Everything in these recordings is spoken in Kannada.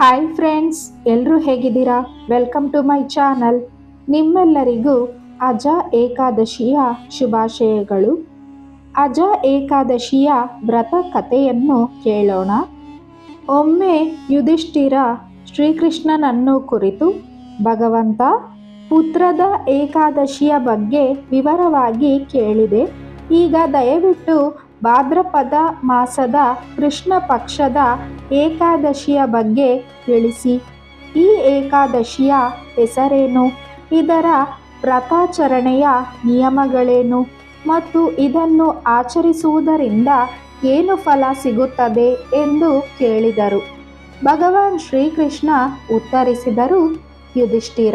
ಹಾಯ್ ಫ್ರೆಂಡ್ಸ್ ಎಲ್ಲರೂ ಹೇಗಿದ್ದೀರಾ? ವೆಲ್ಕಮ್ ಟು ಮೈ ಚಾನಲ್ ನಿಮ್ಮೆಲ್ಲರಿಗೂ ಅಜ ಏಕಾದಶಿಯ ಶುಭಾಶಯಗಳು. ಅಜ ಏಕಾದಶಿಯ ವ್ರತ ಕಥೆಯನ್ನು ಕೇಳೋಣ. ಒಮ್ಮೆ ಯುಧಿಷ್ಠಿರ ಶ್ರೀಕೃಷ್ಣನನ್ನು ಕುರಿತು, ಭಗವಂತ, ಪುತ್ರದ ಏಕಾದಶಿಯ ಬಗ್ಗೆ ವಿವರವಾಗಿ ಕೇಳಿದೆ. ಈಗ ದಯವಿಟ್ಟು ಭಾದ್ರಪದ ಮಾಸದ ಕೃಷ್ಣ ಪಕ್ಷದ ಏಕಾದಶಿಯ ಬಗ್ಗೆ ತಿಳಿಸಿ. ಈ ಏಕಾದಶಿಯ ಹೆಸರೇನು? ಇದರ ವ್ರತಾಚರಣೆಯ ನಿಯಮಗಳೇನು? ಮತ್ತು ಇದನ್ನು ಆಚರಿಸುವುದರಿಂದ ಏನು ಫಲ ಸಿಗುತ್ತದೆ ಎಂದು ಕೇಳಿದರು. ಭಗವಾನ್ ಶ್ರೀಕೃಷ್ಣ ಉತ್ತರಿಸಿದರು, ಯುಧಿಷ್ಠಿರ,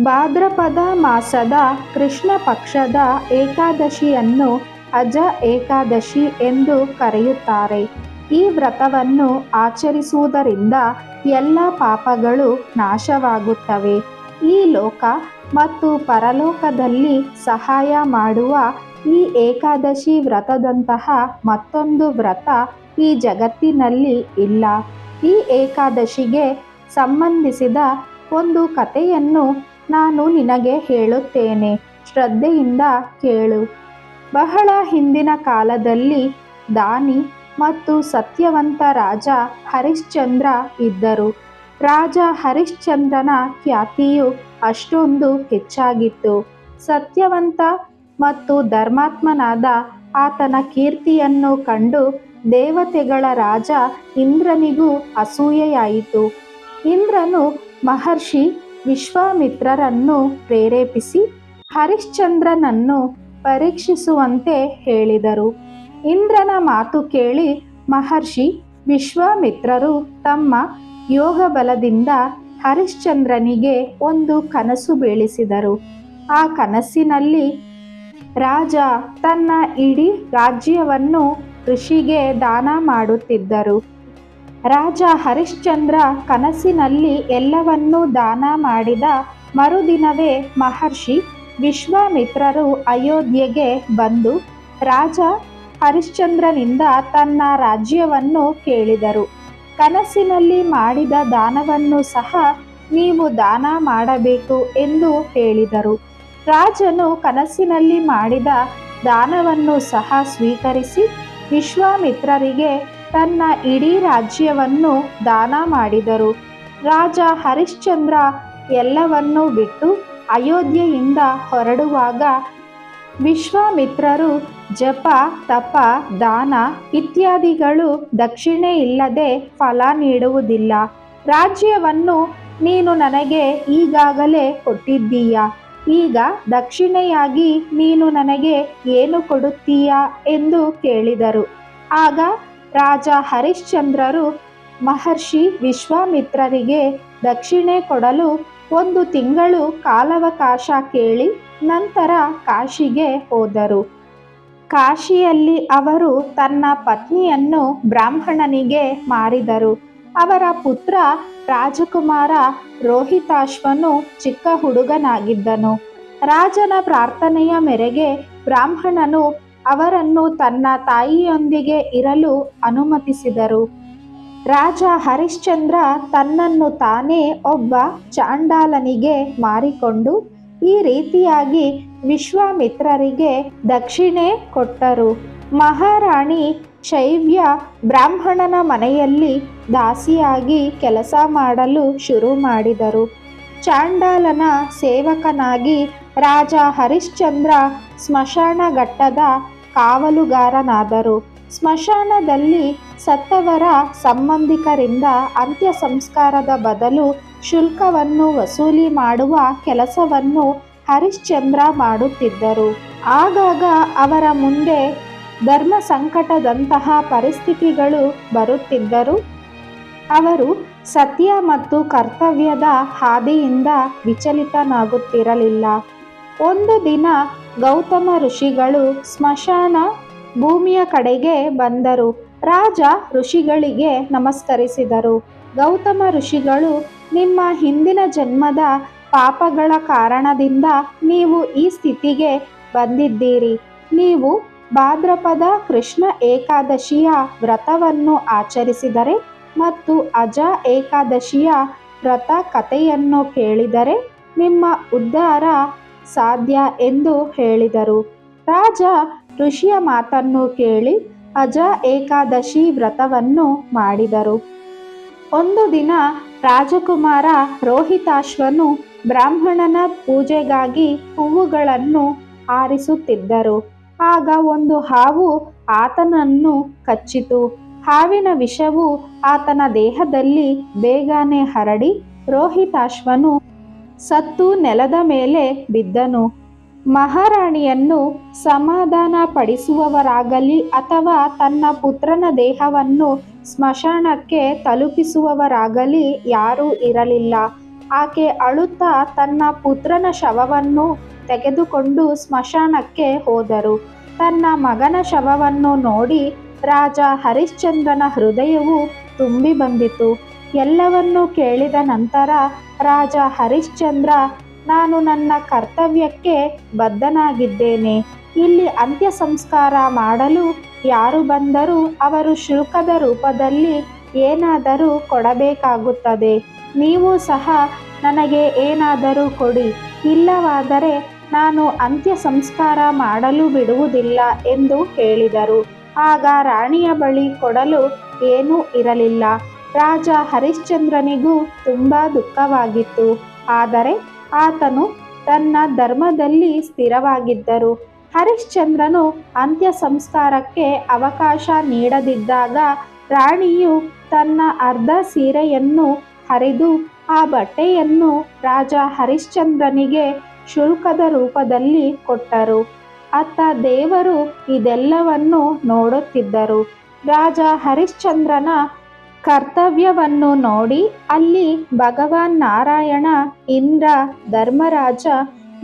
ಭಾದ್ರಪದ ಮಾಸದ ಕೃಷ್ಣ ಪಕ್ಷದ ಏಕಾದಶಿಯನ್ನು ಅಜ ಏಕಾದಶಿ ಎಂದು ಕರೆಯುತ್ತಾರೆ. ಈ ವ್ರತವನ್ನು ಆಚರಿಸುವುದರಿಂದ ಎಲ್ಲ ಪಾಪಗಳು ನಾಶವಾಗುತ್ತವೆ. ಈ ಲೋಕ ಮತ್ತು ಪರಲೋಕದಲ್ಲಿ ಸಹಾಯ ಮಾಡುವ ಈ ಏಕಾದಶಿ ವ್ರತದಂತಹ ಮತ್ತೊಂದು ವ್ರತ ಈ ಜಗತ್ತಿನಲ್ಲಿ ಇಲ್ಲ. ಈ ಏಕಾದಶಿಗೆ ಸಂಬಂಧಿಸಿದ ಒಂದು ಕಥೆಯನ್ನು ನಾನು ನಿನಗೆ ಹೇಳುತ್ತೇನೆ. ಶ್ರದ್ಧೆಯಿಂದ ಕೇಳು. ಬಹಳ ಹಿಂದಿನ ಕಾಲದಲ್ಲಿ ದಾನಿ ಮತ್ತು ಸತ್ಯವಂತ ರಾಜ ಹರಿಶ್ಚಂದ್ರ ಇದ್ದರು. ರಾಜ ಹರಿಶ್ಚಂದ್ರನ ಖ್ಯಾತಿಯು ಅಷ್ಟೊಂದು ಹೆಚ್ಚಾಗಿತ್ತು. ಸತ್ಯವಂತ ಮತ್ತು ಧರ್ಮಾತ್ಮನಾದ ಆತನ ಕೀರ್ತಿಯನ್ನು ಕಂಡು ದೇವತೆಗಳ ರಾಜ ಇಂದ್ರನಿಗೂ ಅಸೂಯೆಯಾಯಿತು. ಇಂದ್ರನು ಮಹರ್ಷಿ ವಿಶ್ವಾಮಿತ್ರರನ್ನು ಪ್ರೇರೇಪಿಸಿ ಹರಿಶ್ಚಂದ್ರನನ್ನು ಪರೀಕ್ಷಿಸುವಂತೆ ಹೇಳಿದರು. ಇಂದ್ರನ ಮಾತು ಕೇಳಿ ಮಹರ್ಷಿ ವಿಶ್ವಾಮಿತ್ರರು ತಮ್ಮ ಯೋಗ ಬಲದಿಂದ ಹರಿಶ್ಚಂದ್ರನಿಗೆ ಒಂದು ಕನಸು ಬೀಳಿಸಿದರು. ಆ ಕನಸಿನಲ್ಲಿ ರಾಜ ತನ್ನ ಇಡೀ ರಾಜ್ಯವನ್ನು ಋಷಿಗೆ ದಾನ ಮಾಡುತ್ತಿದ್ದರು. ರಾಜ ಹರಿಶ್ಚಂದ್ರ ಕನಸಿನಲ್ಲಿ ಎಲ್ಲವನ್ನೂ ದಾನ ಮಾಡಿದ ಮರುದಿನವೇ ಮಹರ್ಷಿ ವಿಶ್ವಾಮಿತ್ರರು ಅಯೋಧ್ಯೆಗೆ ಬಂದು ರಾಜ ಹರಿಶ್ಚಂದ್ರನಿಂದ ತನ್ನ ರಾಜ್ಯವನ್ನು ಕೇಳಿದರು. ಕನಸಿನಲ್ಲಿ ಮಾಡಿದ ದಾನವನ್ನು ಸಹ ನೀವು ದಾನ ಮಾಡಬೇಕು ಎಂದು ಹೇಳಿದರು. ರಾಜನು ಕನಸಿನಲ್ಲಿ ಮಾಡಿದ ದಾನವನ್ನು ಸಹ ಸ್ವೀಕರಿಸಿ ವಿಶ್ವಾಮಿತ್ರರಿಗೆ ತನ್ನ ಇಡೀ ರಾಜ್ಯವನ್ನು ದಾನ ಮಾಡಿದರು. ರಾಜ ಹರಿಶ್ಚಂದ್ರ ಎಲ್ಲವನ್ನೂ ಬಿಟ್ಟು ಅಯೋಧ್ಯೆಯಿಂದ ಹೊರಡುವಾಗ ವಿಶ್ವಾಮಿತ್ರರು ಜಪ, ತಪ, ದಾನ ಇತ್ಯಾದಿಗಳು ದಕ್ಷಿಣೆ ಇಲ್ಲದೆ ಫಲ ನೀಡುವುದಿಲ್ಲ. ರಾಜ್ಯವನ್ನು ನೀನು ನನಗೆ ಈಗಾಗಲೇ ಕೊಟ್ಟಿದ್ದೀಯ? ಈಗ ದಕ್ಷಿಣೆಯಾಗಿ ನೀನು ನನಗೆ ಏನು ಕೊಡುತ್ತೀಯ ಎಂದು ಕೇಳಿದರು. ಆಗ ರಾಜ ಹರಿಶ್ಚಂದ್ರರು ಮಹರ್ಷಿ ವಿಶ್ವಾಮಿತ್ರರಿಗೆ ದಕ್ಷಿಣೆ ಕೊಡಲು ಒಂದು ತಿಂಗಳು ಕಾಲಾವಕಾಶ ಕೇಳಿ ನಂತರ ಕಾಶಿಗೆ ಹೋದರು. ಕಾಶಿಯಲ್ಲಿ ಅವರು ತನ್ನ ಪತ್ನಿಯನ್ನು ಬ್ರಾಹ್ಮಣನಿಗೆ ಮಾರಿದರು. ಅವರ ಪುತ್ರ ರಾಜಕುಮಾರ ರೋಹಿತಾಶ್ವನು ಚಿಕ್ಕ ಹುಡುಗನಾಗಿದ್ದನು. ರಾಜನ ಪ್ರಾರ್ಥನೆಯ ಮೇರೆಗೆ ಬ್ರಾಹ್ಮಣನು ಅವರನ್ನು ತನ್ನ ತಾಯಿಯೊಂದಿಗೆ ಇರಲು ಅನುಮತಿಸಿದರು. ರಾಜ ಹರಿಶ್ಚಂದ್ರ ತನ್ನನ್ನು ತಾನೇ ಒಬ್ಬ ಚಾಂಡಾಲನಿಗೆ ಮಾರಿಕೊಂಡು ಈ ರೀತಿಯಾಗಿ ವಿಶ್ವಾಮಿತ್ರರಿಗೆ ದಕ್ಷಿಣೆ ಕೊಟ್ಟರು. ಮಹಾರಾಣಿ ಶೈವ್ಯ ಬ್ರಾಹ್ಮಣನ ಮನೆಯಲ್ಲಿ ದಾಸಿಯಾಗಿ ಕೆಲಸ ಮಾಡಲು ಶುರು ಮಾಡಿದರು. ಚಾಂಡಾಲನ ಸೇವಕನಾಗಿ ರಾಜ ಹರಿಶ್ಚಂದ್ರ ಸ್ಮಶಾನ ಘಟ್ಟದ ಕಾವಲುಗಾರನಾದರು. ಸ್ಮಶಾನದಲ್ಲಿ ಸತ್ತವರ ಸಂಬಂಧಿಕರಿಂದ ಅಂತ್ಯ ಸಂಸ್ಕಾರದ ಬದಲು ಶುಲ್ಕವನ್ನು ವಸೂಲಿ ಮಾಡುವ ಕೆಲಸವನ್ನು ಹರಿಶ್ಚಂದ್ರ ಮಾಡುತ್ತಿದ್ದರು. ಆಗಾಗ ಅವರ ಮುಂದೆ ಧರ್ಮ ಸಂಕಟದಂತಹ ಪರಿಸ್ಥಿತಿಗಳು ಬರುತ್ತಿದ್ದರು. ಅವರು ಸತ್ಯ ಮತ್ತು ಕರ್ತವ್ಯದ ಹಾದಿಯಿಂದ ವಿಚಲಿತನಾಗುತ್ತಿರಲಿಲ್ಲ. ಒಂದು ದಿನ ಗೌತಮ ಋಷಿಗಳು ಸ್ಮಶಾನ ಭೂಮಿಯ ಕಡೆಗೆ ಬಂದರು. ರಾಜ ಋಷಿಗಳಿಗೆ ನಮಸ್ಕರಿಸಿದರು. ಗೌತಮ ಋಷಿಗಳು, ನಿಮ್ಮ ಹಿಂದಿನ ಜನ್ಮದ ಪಾಪಗಳ ಕಾರಣದಿಂದ ನೀವು ಈ ಸ್ಥಿತಿಗೆ ಬಂದಿದ್ದೀರಿ. ನೀವು ಭಾದ್ರಪದ ಕೃಷ್ಣ ಏಕಾದಶಿಯ ವ್ರತವನ್ನು ಆಚರಿಸಿದರೆ ಮತ್ತು ಅಜ ಏಕಾದಶಿಯ ವ್ರತ ಕಥೆಯನ್ನು ಕೇಳಿದರೆ ನಿಮ್ಮ ಉದ್ಧಾರ ಸಾಧ್ಯ ಎಂದು ಹೇಳಿದರು. ರಾಜ ಋಷಿಯ ಮಾತನ್ನು ಕೇಳಿ ಅಜ ಏಕಾದಶಿ ವ್ರತವನ್ನು ಮಾಡಿದರು. ಒಂದು ದಿನ ರಾಜಕುಮಾರ ರೋಹಿತಾಶ್ವನು ಬ್ರಾಹ್ಮಣನ ಪೂಜೆಗಾಗಿ ಹೂವುಗಳನ್ನು ಆರಿಸುತ್ತಿದ್ದರು ಆಗ ಒಂದು ಹಾವು ಆತನನ್ನು ಕಚ್ಚಿತು. ಹಾವಿನ ವಿಷವು ಆತನ ದೇಹದಲ್ಲಿ ಬೇಗನೆ ಹರಡಿ ರೋಹಿತಾಶ್ವನು ಸತ್ತು ನೆಲದ ಮೇಲೆ ಬಿದ್ದನು. ಮಹಾರಾಣಿಯನ್ನು ಸಮಾಧಾನ ಪಡಿಸುವವರಾಗಲಿ ಅಥವಾ ತನ್ನ ಪುತ್ರನ ದೇಹವನ್ನು ಸ್ಮಶಾನಕ್ಕೆ ತಲುಪಿಸುವವರಾಗಲಿ ಯಾರೂ ಇರಲಿಲ್ಲ. ಆಕೆ ಅಳುತ್ತಾ ತನ್ನ ಪುತ್ರನ ಶವವನ್ನು ತೆಗೆದುಕೊಂಡು ಸ್ಮಶಾನಕ್ಕೆ ಹೋದರು. ತನ್ನ ಮಗನ ಶವವನ್ನು ನೋಡಿ ರಾಜ ಹರಿಶ್ಚಂದ್ರನ ಹೃದಯವು ತುಂಬಿ ಬಂದಿತು. ಎಲ್ಲವನ್ನೂ ಕೇಳಿದ ನಂತರ ರಾಜ ಹರಿಶ್ಚಂದ್ರ ನಾನು ನನ್ನ ಕರ್ತವ್ಯಕ್ಕೆ ಬದ್ಧನಾಗಿದ್ದೇನೆ. ಇಲ್ಲಿ ಅಂತ್ಯ ಸಂಸ್ಕಾರ ಮಾಡಲು ಯಾರು ಬಂದರೂ ಅವರು ಶುಲ್ಕದ ರೂಪದಲ್ಲಿ ಏನಾದರೂ ಕೊಡಬೇಕಾಗುತ್ತದೆ. ನೀವು ಸಹ ನನಗೆ ಏನಾದರೂ ಕೊಡಿ. ಇಲ್ಲವಾದರೆ ನಾನು ಅಂತ್ಯ ಸಂಸ್ಕಾರ ಮಾಡಲು ಬಿಡುವುದಿಲ್ಲ ಎಂದು ಹೇಳಿದರು. ಆಗ ರಾಣಿಯ ಬಳಿ ಕೊಡಲು ಏನೂ ಇರಲಿಲ್ಲ. ರಾಜ ಹರಿಶ್ಚಂದ್ರನಿಗೂ ತುಂಬ ದುಃಖವಾಗಿತ್ತು. ಆದರೆ ಆತನು ತನ್ನ ಧರ್ಮದಲ್ಲಿ ಸ್ಥಿರವಾಗಿದ್ದರು. ಹರಿಶ್ಚಂದ್ರನು ಅಂತ್ಯ ಸಂಸ್ಕಾರಕ್ಕೆ ಅವಕಾಶ ನೀಡದಿದ್ದಾಗ ರಾಣಿಯು ತನ್ನ ಅರ್ಧ ಸೀರೆಯನ್ನು ಹರಿದು ಆ ಬಟ್ಟೆಯನ್ನು ರಾಜ ಹರಿಶ್ಚಂದ್ರನಿಗೆ ಶುಲ್ಕದ ರೂಪದಲ್ಲಿ ಕೊಟ್ಟರು. ಅತ್ತ ದೇವರು ಇದೆಲ್ಲವನ್ನು ನೋಡುತ್ತಿದ್ದರು. ರಾಜ ಹರಿಶ್ಚಂದ್ರನ ಕರ್ತವ್ಯವನ್ನು ನೋಡಿ ಅಲ್ಲಿ ಭಗವಾನ್ ನಾರಾಯಣ, ಇಂದ್ರ, ಧರ್ಮರಾಜ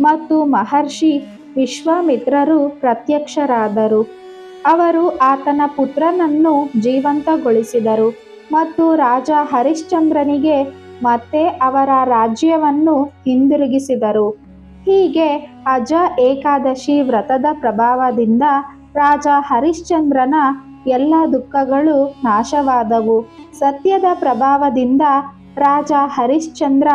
ಮತ್ತು ಮಹರ್ಷಿ ವಿಶ್ವಾಮಿತ್ರರು ಪ್ರತ್ಯಕ್ಷರಾದರು. ಅವರು ಆತನ ಪುತ್ರನನ್ನು ಜೀವಂತಗೊಳಿಸಿದರು ಮತ್ತು ರಾಜ ಹರಿಶ್ಚಂದ್ರನಿಗೆ ಮತ್ತೆ ಅವರ ರಾಜ್ಯವನ್ನು ಹಿಂದಿರುಗಿಸಿದರು. ಹೀಗೆ ಅಜ ಏಕಾದಶಿ ವ್ರತದ ಪ್ರಭಾವದಿಂದ ರಾಜ ಹರಿಶ್ಚಂದ್ರನ ಎಲ್ಲ ದುಃಖಗಳು ನಾಶವಾದವು. ಸತ್ಯದ ಪ್ರಭಾವದಿಂದ ರಾಜ ಹರಿಶ್ಚಂದ್ರ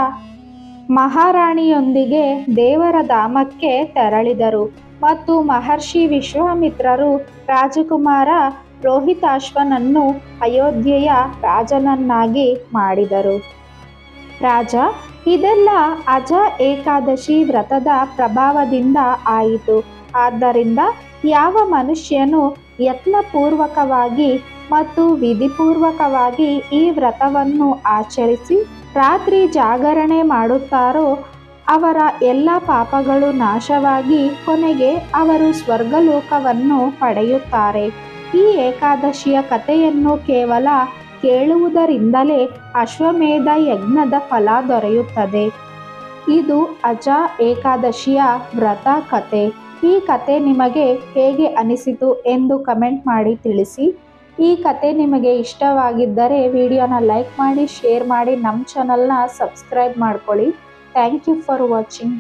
ಮಹಾರಾಣಿಯೊಂದಿಗೆ ದೇವರ ಧಾಮಕ್ಕೆ ತೆರಳಿದರು. ಮತ್ತು ಮಹರ್ಷಿ ವಿಶ್ವಾಮಿತ್ರರು ರಾಜಕುಮಾರ ರೋಹಿತಾಶ್ವನನ್ನು ಅಯೋಧ್ಯೆಯ ರಾಜನನ್ನಾಗಿ ಮಾಡಿದರು. ರಾಜ, ಇದೆಲ್ಲ ಅಜ ಏಕಾದಶಿ ವ್ರತದ ಪ್ರಭಾವದಿಂದ ಆಯಿತು. ಆದ್ದರಿಂದ ಯಾವ ಮನುಷ್ಯನು ಯತ್ನಪೂರ್ವಕವಾಗಿ ಮತ್ತು ವಿಧಿಪೂರ್ವಕವಾಗಿ ಈ ವ್ರತವನ್ನು ಆಚರಿಸಿ ರಾತ್ರಿ ಜಾಗರಣೆ ಮಾಡುತ್ತಾರೋ ಅವರ ಎಲ್ಲ ಪಾಪಗಳು ನಾಶವಾಗಿ ಕೊನೆಗೆ ಅವರು ಸ್ವರ್ಗಲೋಕವನ್ನು ಪಡೆಯುತ್ತಾರೆ. ಈ ಏಕಾದಶಿಯ ಕಥೆಯನ್ನು ಕೇವಲ ಕೇಳುವುದರಿಂದಲೇ ಅಶ್ವಮೇಧ ಯಜ್ಞದ ಫಲ ದೊರೆಯುತ್ತದೆ. ಇದು ಅಜ ಏಕಾದಶಿಯ ವ್ರತ ಕತೆ ಈ ಕತೆ ನಿಮಗೆ ಹೇಗೆ ಅನಿಸಿತು ಎಂದು ಕಮೆಂಟ್ ಮಾಡಿ ತಿಳಿಸಿ. ಈ ಕತೆ ನಿಮಗೆ ಇಷ್ಟವಾಗಿದ್ದರೆ ವಿಡಿಯೋನ ಲೈಕ್ ಮಾಡಿ, ಶೇರ್ ಮಾಡಿ, ನಮ್ಮ ಚಾನಲ್ನ ಸಬ್ಸ್ಕ್ರೈಬ್ ಮಾಡ್ಕೊಳ್ಳಿ. Thank you for watching.